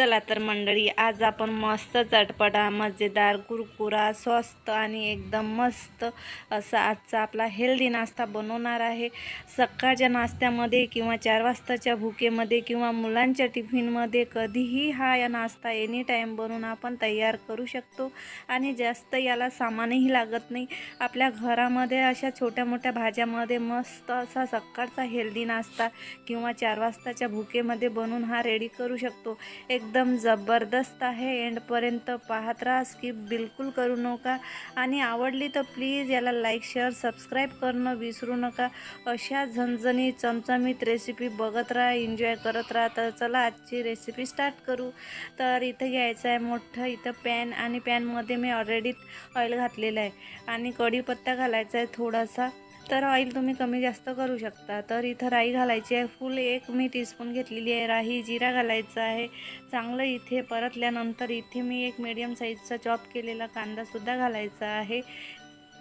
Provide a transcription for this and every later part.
चला तर मंडळी आज आपण मस्त चटपटा मजेदार कुरकुरा स्वस्त आणि एकदम मस्त असा आजचा आपला हेल्दी नाश्ता बनवणार आहे. सकाळच्या नाश्त्यामध्ये किंवा चार वाजताच्या भुकेमध्ये किंवा मुलांच्या टिफिनमध्ये कधीही हा या नाश्ता एनी टाईम बनवून आपण तयार करू शकतो. आणि जास्त याला सामानही लागत नाही. आपल्या घरामध्ये अशा छोट्या मोठ्या भाज्यामध्ये मस्त असा सकाळचा हेल्दी नाश्ता किंवा चार वाजताच्या भुकेमध्ये बनवून हा रेडी करू शकतो. एक एकदम जबरदस्त आहे. एंडपर्यंत पाहत राहा स्किप बिलकुल करू नका. आणि आवडली तर प्लीज याला लाईक शेअर सबस्क्राईब करणं विसरू नका. अशा झणझणी चमचमीत रेसिपी बघत राहा एन्जॉय करत राहा. तर चला आजची रेसिपी स्टार्ट करू. तर इथं घ्यायचं आहे मोठं इथं पॅन आणि पॅनमध्ये मी ऑलरेडी ऑइल घातलेलं आहे. आणि कढीपत्ता घालायचा आहे थोडासा. तर ऑइल तुम्ही कमी जास्त करू शकता. तर इथं राई घालायची आहे. फुल एक मी टीस्पून घेतलेली आहे. राई जिरा घालायचा आहे. चांगलं इथे परतल्यानंतर इथे मी एक मीडियम साईजचा चॉप केलेला कांदासुद्धा घालायचा आहे.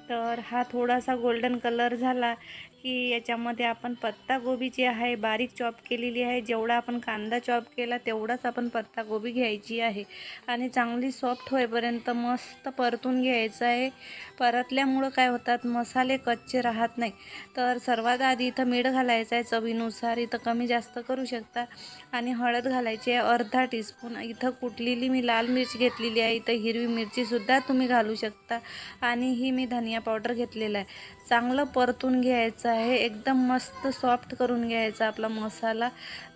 तर हा थोडासा गोल्डन कलर झाला की याच्यामध्ये आपण पत्तागोबी जी आहे बारीक चॉप केलेली आहे. जेवढा आपण कांदा चॉप केला तेवढाच आपण पत्तागोबी घ्यायची आहे. आणि चांगली सॉफ्ट होईपर्यंत मस्त परतून घ्यायचं आहे. परतल्यामुळं काय होतात मसाले कच्चे राहत नाही. तर सर्वात आधी इथं मीठ घालायचं आहे चवीनुसार इथं कमी जास्त करू शकता. आणि हळद घालायची आहे अर्धा टीस्पून इथं कुटलेली मी लाल मिरची घेतलेली आहे इथं हिरवी मिरचीसुद्धा तुम्ही घालू शकता. आणि ही मी धनिया पावडर घेतलेला आहे. चांगलं परतून घ्यायचं आहे. एकदम मस्त सॉफ्ट करून घ्यायचा आपला मसाला.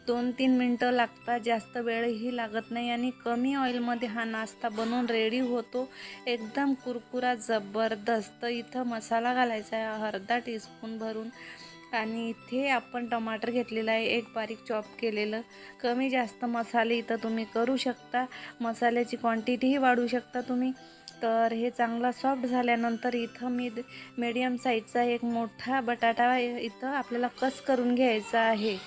दोन तीन मिनटं लागतात जास्त वेळही लागत नाही आणि कमी ऑइलमध्ये हा नाश्ता बनवून रेडी होतो. एकदम कुरकुरा जबरदस्त. इथं मसाला घालायचा आहे अर्धा टीस्पून भरून. आणि इथे आपण टमाटर घेतलेलं आहे. एक बारीक चॉप केलेलं. कमी जास्त मसाले इथं तुम्ही करू शकता. मसाल्याची क्वांटिटीही वाढवू शकता तुम्ही. तर हे चांगला सॉफ्ट झाल्यानंतर इथं मी मीडियम साईजचा एक मोठा बटाटा इथं आपल्याला कस करून घ्यायचा आहे.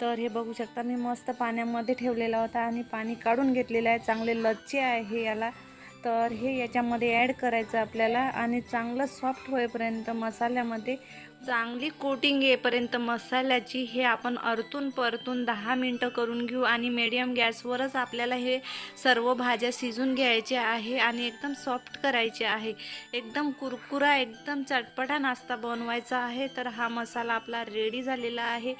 तर हे बघू शकता मी मस्त पाण्यामध्ये ठेवलेला होता आणि पाणी काढून घेतलेलं आहे. चांगले लच्चे आहे याला. तर हे याच्यामध्ये ॲड करायचं आपल्याला आणि चांगलं सॉफ्ट होईपर्यंत मसाल्यामध्ये चांगली कोटिंग येईपर्यंत मसाल्याची हे आपण अरतून परतून दहा मिनटं करून घेऊ आणि मीडियम गॅसवरच आपल्याला हे सर्व भाज्या शिजून घ्यायचे आहे आणि एकदम सॉफ्ट करायचे आहे. एकदम कुरकुरा एकदम चटपटा नाश्ता बनवायचा आहे तर हा मसाला आपला रेडी झालेला आहे.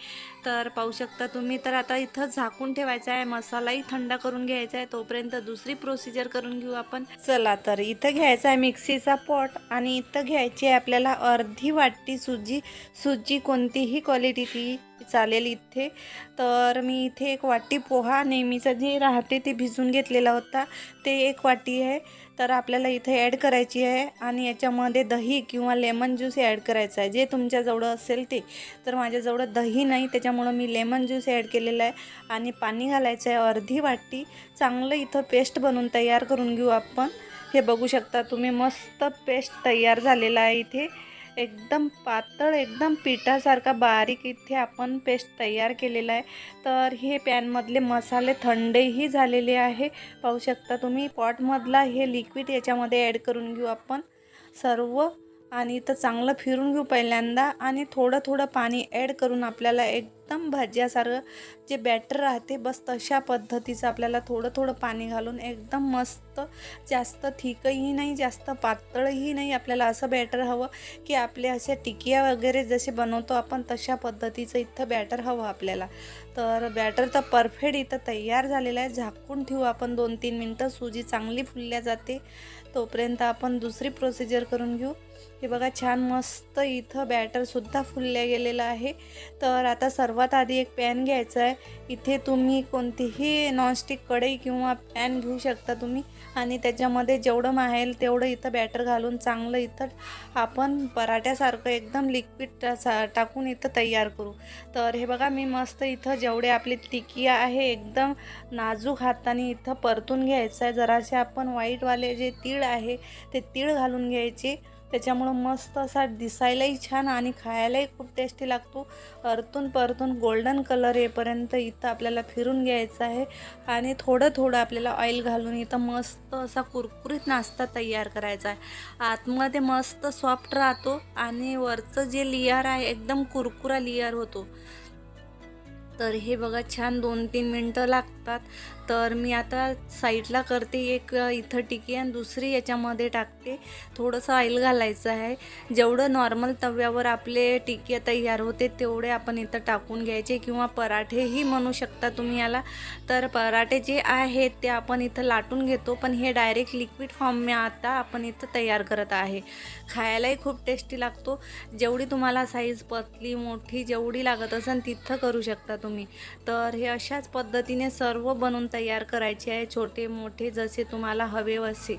तर पाहू शकता तुम्ही तर आता इथं झाकून ठेवायचा आहे मसालाही थंड करून घ्यायचा आहे. तोपर्यंत दुसरी प्रोसिजर करून घेऊ आपण. चला तर इथं घ्यायचा आहे मिक्सीचा पॉट आणि इथं घ्यायची आहे आपल्याला अर्धी वाटी सुजी सुजी कोणतीही क्वालिटीची चालेल इथे. तर मी इथे एक वाटी पोहा नेहमीचं जे राहते ते भिजून घेतलेला होता ते एक वाटी आहे. तर आपल्याला इथे ॲड करायची आहे आणि याच्यामध्ये दही किंवा लेमन ज्यूस ॲड करायचा आहे. जे तुमच्याजवळ असेल ते. तर माझ्याजवळ दही नाही त्याच्यामुळं मी लेमन ज्यूस ॲड केलेलं आहे आणि पाणी घालायचं आहे अर्धी वाटी. चांगलं इथं पेस्ट बनवून तयार करून घेऊ आपण. हे बघू शकता तुम्ही मस्त पेस्ट तयार झालेला आहे इथे. एकदम पातळ एकदम पिठासारखा बारीक इथे आपण पेस्ट तयार केलेला आहे. तर हे पॅनमधले मसाले थंडेही झालेले आहे. पाहू शकता तुम्ही पॉटमधला हे लिक्विड याच्यामध्ये ॲड करून घेऊ आपण. सर्व आणि इथं चांगलं फिरून घेऊ पहिल्यांदा आणि थोडं थोडं पाणी ॲड करून आपल्याला एकदम भाज्यासारखं जे बॅटर राहते बस तशा पद्धतीचं आपल्याला थोडं थोडं पाणी घालून एकदम मस्त जास्त थिकही नाही जास्त पातळही नाही आपल्याला असं बॅटर हवं की आपले असे टिकिया वगैरे जसे बनवतो आपण तशा पद्धतीचं इथं बॅटर हवं आपल्याला. तर बॅटर तर परफेक्ट इथं तयार झालेलं आहे. झाकून ठेवू आपण दोन तीन मिनटं. सुजी चांगली फुलल्या जाते. तोपर्यंत आपण दुसरी प्रोसिजर करून घेऊ. हे बघा छान मस्त इथं बॅटरसुद्धा फुलल्या गेलेलं आहे. तर आता सर्वात आधी एक पॅन घ्यायचा आहे. इथे तुम्ही कोणतीही नॉनस्टिक कढई किंवा पॅन घेऊ शकता तुम्ही. आणि त्याच्यामध्ये जेवढं माहेल तेवढं इथं बॅटर घालून चांगलं इथं आपण पराठ्यासारखं एकदम लिक्विड टाकून इथं तयार करू. तर हे बघा मी मस्त इथं जेवढे आपली टिकिया आहे एकदम नाजूक हाताने इथं परतून घ्यायचं आहे. जरासे आपण व्हाईटवाले जे तीळ आहे ते तीळ घालून घ्यायचे. त्याच्यामुळं मस्त असा दिसायलाही छान आणि खायलाही खूप टेस्टी लागतो. परतून परतून गोल्डन कलर येईपर्यंत इथं आपल्याला फिरून घ्यायचं आहे. आणि थोडं थोडं आपल्याला ऑइल घालून इथं मस्त असा कुरकुरीत नाश्ता तयार करायचा आहे. आतमध्ये मस्त सॉफ्ट राहतो आणि वरचं जे लेयर आहे एकदम कुरकुरा लेयर होतो. तर हे बघा छान दोन तीन मिनटं लागतात. तर मी आता साईडला करते एक इथं टिकी आणि दुसरी याच्यामध्ये टाकते. थोडंसं ऑइल घालायचं आहे. जेवढं नॉर्मल तव्यावर आपले टिकी तयार होते तेवढे आपण इथं टाकून घ्यायचे किंवा पराठेही म्हणू शकता तुम्ही याला. तर पराठे जे आहेत ते आपण इथं लाटून घेतो पण हे डायरेक्ट लिक्विड फॉर्म आता आपण इथं तयार करत आहे. खायलाही खूप टेस्टी लागतो. जेवढी तुम्हाला साईज पतली मोठी जेवढी लागत असेल तिथं करू शकता तुम्ही. तुम्ही. तर हे अशाच पद्धतीने सर्व बनवून तयार करायचे आहे. छोटे मोठे जसे तुम्हाला हवे असे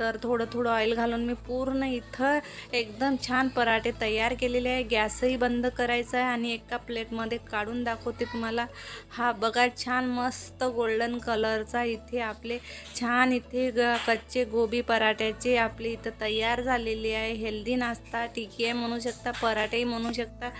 तर थोडं थोडं ऑइल घालून मी पूर्ण इथं एकदम छान पराठे तयार केलेले आहे. गॅसही बंद करायचा आहे आणि एका प्लेटमध्ये काढून दाखवते तुम्हाला. हा बघा छान मस्त गोल्डन कलरचा इथे आपले छान इथे ग कच्चे गोबी पराठ्याचे आपले इथं तयार झालेले आहे. हेल्दी नाश्ता टिकी आहे म्हणू शकता पराठेही म्हणू शकता.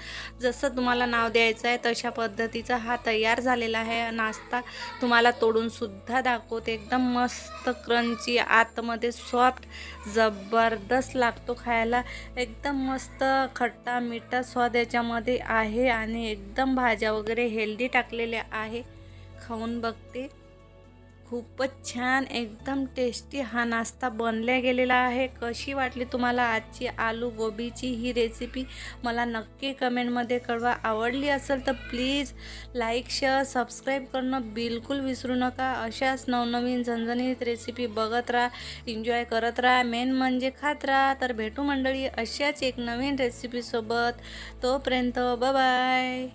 जसं तुम्हाला नाव द्यायचं आहे तशा पद्धतीचं हा तयार झालेला आहे. नाश्ता तुम्हाला तोडूनसुद्धा दाखवते. एकदम मस्त क्रंची आतमध्ये सॉफ्ट जबरदस्त लागतो खायला. एकदम मस्त खट्टा मिठा स्वाद याच्यामध्ये आहे आणि एकदम भाज्या वगैरे हेल्दी टाकलेल्या आहे. खाऊन बघते. खूपच छान एकदम टेस्टी हा नाश्ता बनल्या गेलेला आहे. कशी वाटली तुम्हाला आजची आलू गोबीची ही रेसिपी मला नक्की कमेंटमध्ये कळवा. आवडली असेल तर प्लीज लाईक शेअर सबस्क्राईब करणं बिलकुल विसरू नका. अशाच नवनवीन झणझणीत रेसिपी बघत राहा एन्जॉय करत राहा. मेन म्हणजे खात राहा. तर भेटू मंडळी अशाच एक नवीन रेसिपीसोबत तोपर्यंत बाय